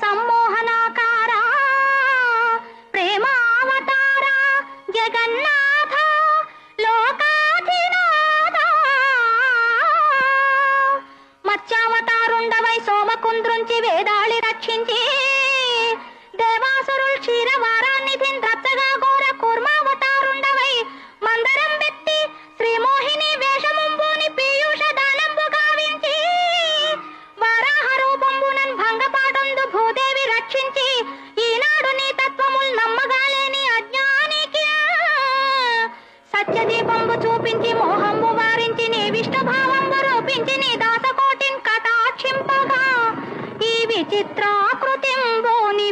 సమ్మోహనాకారా ప్రేమావతారా జగన్నాథ లోకాధినాథ. మత్స్యావతారుండవై సోమకుంద్రుంచి వేదాళి రక్షించి సత్యదీపంబు చూపించి మోహంబు వారించి నీ విష్ణుభావంబు రూపించి నీ దాసకోటిన్ కటాక్షింపగా. ఈ విచిత్రాకృతింబు నీ